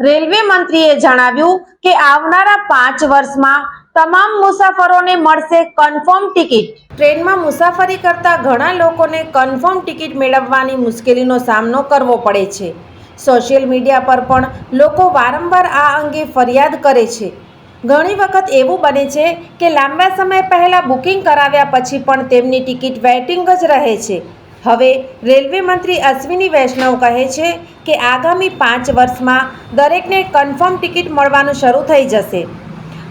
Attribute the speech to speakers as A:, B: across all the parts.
A: Railway મંત્રીએ જણાવ્યું કે આવનારા પાંચ વર્ષમાં તમામ મુસાફરોને મળશે કન્ફર્મ ટિકિટ ટ્રેનમાં મુસાફરી કરતા ઘણા લોકોને કન્ફર્મ ટિકિટ મેળવવાની મુશ્કેલીનો સામનો કરવો પડે છે. સોશિયલ મીડિયા પર પણ લોકો વારંવાર આ અંગે ફરિયાદ કરે છે. ઘણી વખત એવું બને છે કે લાંબા સમય પહેલાં બુકિંગ કરાવ્યા પછી પણ તેમની ટિકિટ વેઇટિંગ જ રહે છે. હવે રેલવે મંત્રી અશ્વિની વૈષ્ણવ કહે છે કે આગામી પાંચ વર્ષમાં દરેકને કન્ફર્મ ટિકિટ મળવાનું શરૂ થઈ જશે.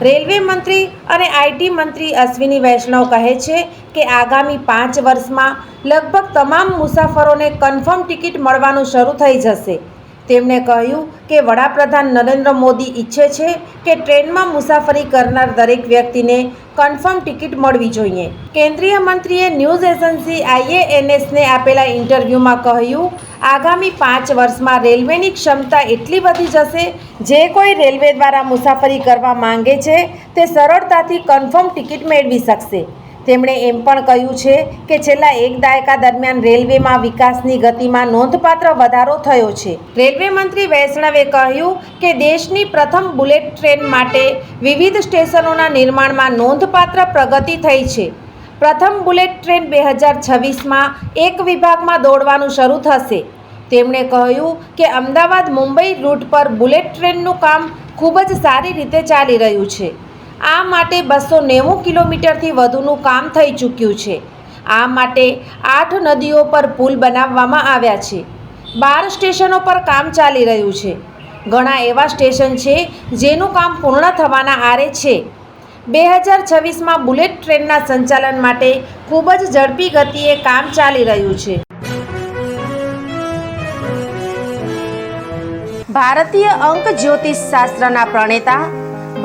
A: રેલવે મંત્રી અને આઈટી મંત્રી અશ્વિની વૈષ્ણવ કહે છે કે આગામી પાંચ વર્ષમાં લગભગ તમામ મુસાફરોને કન્ફર્મ ટિકિટ મળવાનું શરૂ થઈ જશે. તેમણે કહ્યું કે વડાપ્રધાન નરેન્દ્ર મોદી ઈચ્છે છે કે ટ્રેનમાં મુસાફરી કરનાર દરેક વ્યક્તિને કન્ફર્મ ટિકિટ મળવી જોઈએ. કેન્દ્રીય મંત્રીએ ન્યૂઝ એજન્સી આઈએએનએસને આપેલા ઇન્ટરવ્યૂમાં કહ્યું, આગામી પાંચ વર્ષમાં રેલવેની ક્ષમતા એટલી વધી જશે, જે કોઈ રેલવે દ્વારા મુસાફરી કરવા માંગે છે, તે સરળતાથી કન્ફર્મ ટિકિટ મેળવી શકશે. તેમણે એમ પણ કહ્યું છે કે છેલ્લા એક દાયકા દરમિયાન રેલવેમાં વિકાસની ગતિમાં નોંધપાત્ર વધારો થયો છે. રેલવે મંત્રી વૈષ્ણવે કહ્યું કે દેશની પ્રથમ બુલેટ ટ્રેન માટે વિવિધ સ્ટેશનોના નિર્માણમાં નોંધપાત્ર પ્રગતિ થઈ છે. પ્રથમ બુલેટ ટ્રેન બે હજાર છવ્વીસમાં એક વિભાગમાં દોડવાનું શરૂ થશે. તેમણે કહ્યું કે અમદાવાદ મુંબઈ રૂટ પર બુલેટ ટ્રેનનું કામ ખૂબ જ સારી રીતે ચાલી રહ્યું છે. આ માટે બસો નેવું કિલોમીટરથી વધુનું કામ થઈ ચૂક્યું છે. આ માટે આઠ નદીઓ પર પુલ બનાવવામાં આવ્યા છે. બાર સ્ટેશનો પર કામ ચાલી રહ્યું છે. ઘણા એવા સ્ટેશન છે જેનું કામ પૂર્ણ થવાના આરે છે. બે હજાર છવ્વીસમાં બુલેટ ટ્રેનના સંચાલન માટે ખૂબ જ ઝડપી ગતિએ કામ ચાલી રહ્યું છે. ભારતીય અંક જ્યોતિષ શાસ્ત્રના પ્રણેતા